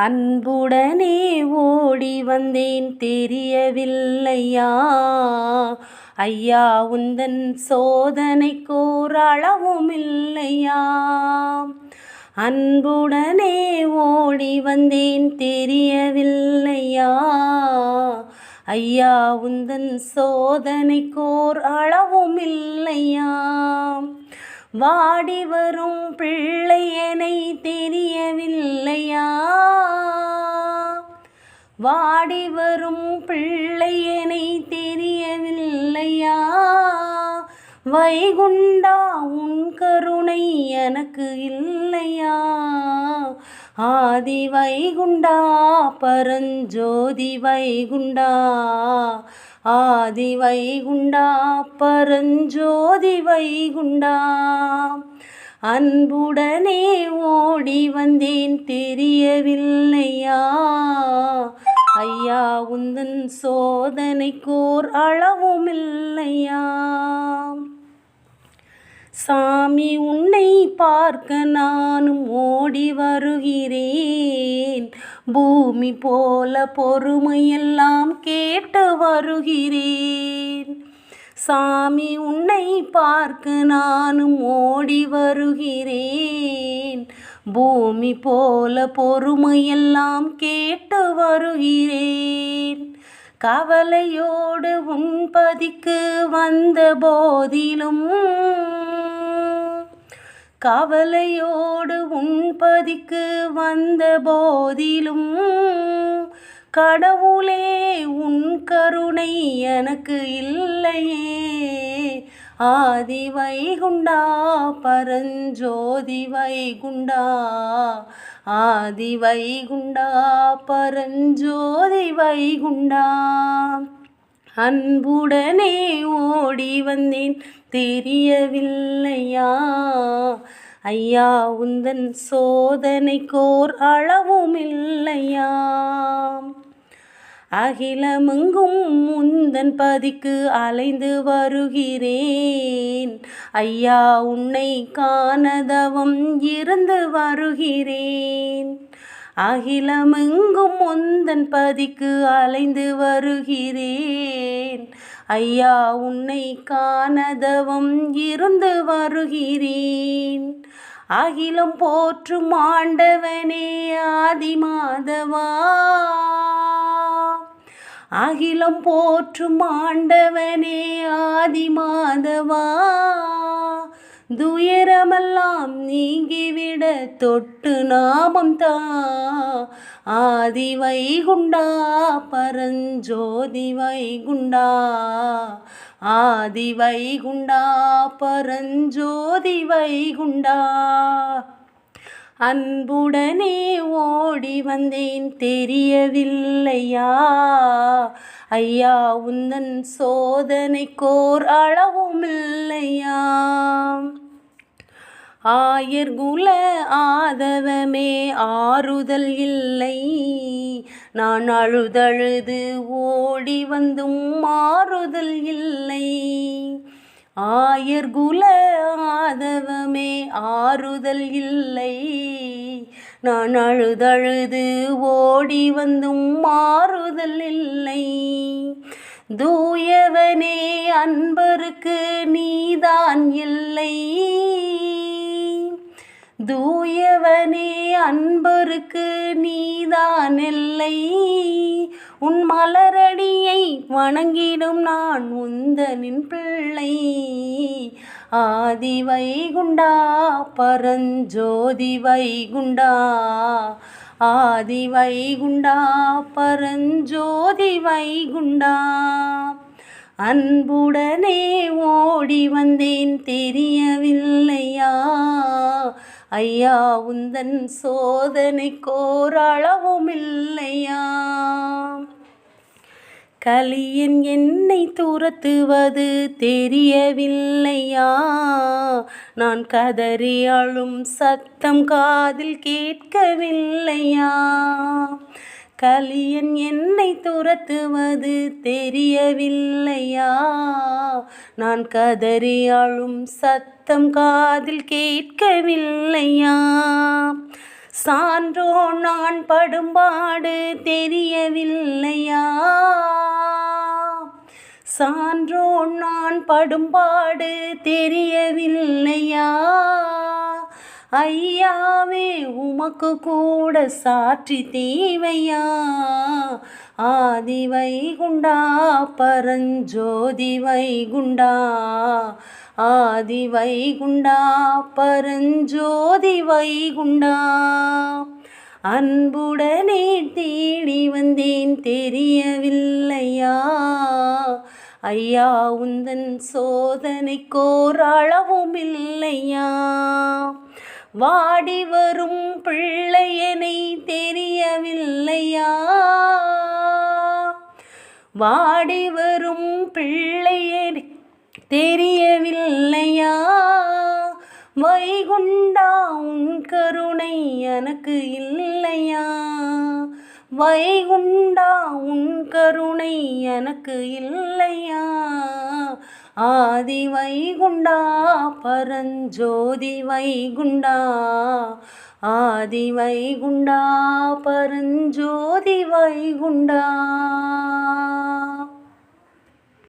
அன்புடனே ஓடி வந்தேன் தெரியவில்லையா? ஐயா உந்தன் சோதனை கோரளவும் இல்லையா? அன்புடனே ஓடி வந்தேன் தெரியவில்லையா? ஐயா உந்தன் சோதனைக்கோர் அளவும் இல்லையா? வாடி வரும் பிள்ளையனை தெரியவில்லையா? வாடி வரும் பிள்ளையனை தெரியவில்லையா? வைகுண்டா உன் கருணை எனக்கு இல்லையா? ஆதி வைகுண்டா பரஞ்சோதி வைகுண்டா? ஆதி வைகுண்டா பரஞ்சோதி வைகுண்டா? அன்புடனே ஓடி வந்தேன் தெரியவில்லையா? ஐயா உந்தன் சோதனைக்கோர் அளவும் இல்லையா சாமி உன்னை பார்க்க நானும் ஓடி வருகிறேன். பூமி போல பொறுமையெல்லாம் கேட்டு வருகிறேன். சாமி உன்னை பார்க்க நானும் ஓடி வருகிறேன். பூமி போல பொறுமையெல்லாம் கேட்டு வருகிறேன். கவலையோடு உன் பதிக்கு வந்த போதிலும் கவலையோடு உன் பதிக்கு வந்த போதிலும் கடவுளே உன் கருணை எனக்கு இல்லையே. ஆதி வைகுண்டா பரஞ்சோதி வைகுண்டா ஆதி வைகுண்டா பரஞ்சோதி வைகுண்டா அன்புடனே ஓடி வந்தேன் தெரியவில்லையா? ஐயா உந்தன் சோதனைக்கோர் அளவும் இல்லையா அகிலமெங்கும் முந்தன் பதிக்கு அலைந்து வருகிறேன். ஐயா உன்னை காணதவம் இருந்து வருகிறேன். அகிலமெங்கும் முந்தன் பதிக்கு அலைந்து வருகிறேன். ஐயா உன்னை காணதவம் இருந்து வருகிறேன். அகிலம் போற்றும் ஆண்டவனே ஆதிமாதவா அகிலம் போற்றும் ஆண்டவனே ஆதி மாதவா துயரமெல்லாம் நீங்கிவிட தொட்டு நாமம் தா. ஆதி வைகுண்டா பரஞ்சோதி வைகுண்டா. ஆதி வைகுண்டா பரஞ்சோதி வைகுண்டா. அன்புடனே ஓடி வந்தேன் தெரியவில்லையா? ஐயா உந்தன் சோதனைக்கோர் அளவும் இல்லையா? ஆயர்குல ஆதவமே ஆறுதல் இல்லை. நான் அழுதழுது ஓடி வந்தும் மாறுதல் இல்லை. ஆயர்குல ஆதவமே ஆறுதல் இல்லை. நான் அழுதழுது ஓடி வந்தும் மாறுதல் இல்லை. தூயவனே அன்பருக்கு நீதான் இல்லை. தூயவனே அன்பருக்கு நீதான் எல்லை உன் மலரடியை வணங்கிடும் நான் உந்தனின் பிள்ளை. ஆதி வைகுண்டா பரஞ்சோதி வைகுண்டா ஆதி வைகுண்டா பரஞ்சோதி வைகுண்டா அன்புடனே ஓடி வந்தேன் தெரியவில்லையா? ஐயா உந்தன் சோதனை அளவும் இல்லையா கலியன் என்னை துரத்துவது தெரியவில்லையா? நான் கதறி அழும் சத்தம் காதில் கேட்கவில்லையா? கலியன் என்னை துரத்துவது தெரியவில்லையா? நான் கதறி அழும் சத்தம் காதில் கேட்கவில்லையா? சான்றோ நான் படும்பாடு தெரியவில்லையா? சான்றோ நான் படும்பாடு தெரியவில்லையா? ஐயா உமக்கு கூட சாற்றி தேவையா? ஆதி வைகுண்டா பரஞ்சோதி வைகுண்டா? ஆதி வைகுண்டா பரஞ்சோதி வைகுண்டா? அன்புடனே தேடி வந்தேன் தெரியவில்லையா? ஐயா உந்தன் சோதனை கோர் அளவும் இல்லையா? வாடி வரும் பிள்ளையனை தெரியவில்லையா? வாடி வரும் பிள்ளையனை தெரியவில்லையா? வைகுண்டா உன் கருணை எனக்கு இல்லையா? வைகுண்டா உன் கருணை எனக்கு இல்லையா? ஆதி வைகுண்டா பரஞ்சோதி வைகுண்டா. ஆதி வைகுண்டா பரஞ்சோதி வைகுண்டா.